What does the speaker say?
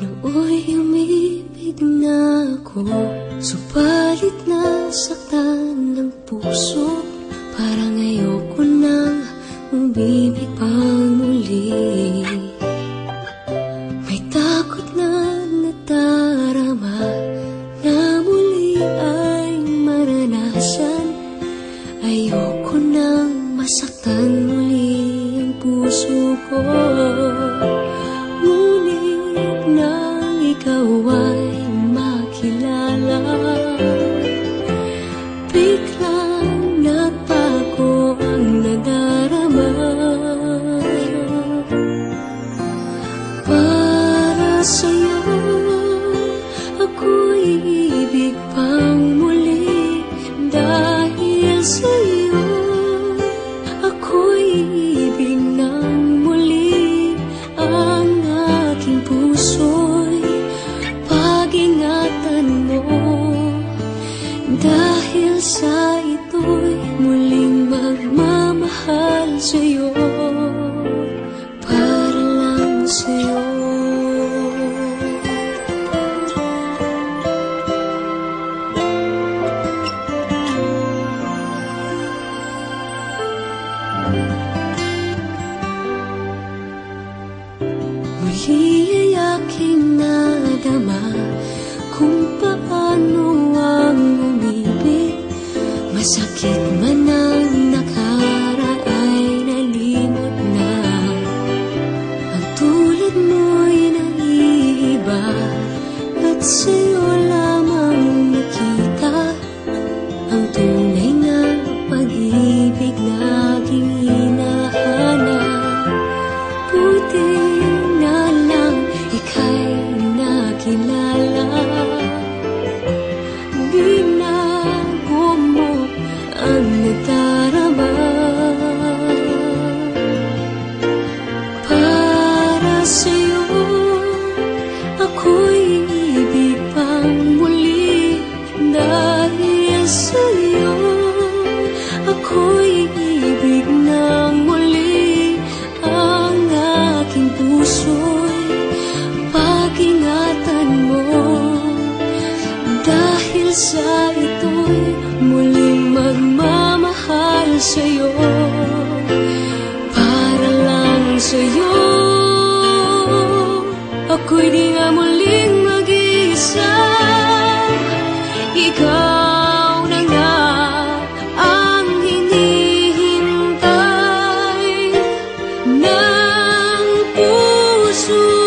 Nooy umibig na ako Subalit nasaktan ng puso. Para ngayon biglang nagbago ang nadarama. Para sa'yo ako'y ibig pang muli dahil sa'yo. 谁又 ako'y di nga muling mag-iisa. Ikaw na nga ang hinihintay ng puso.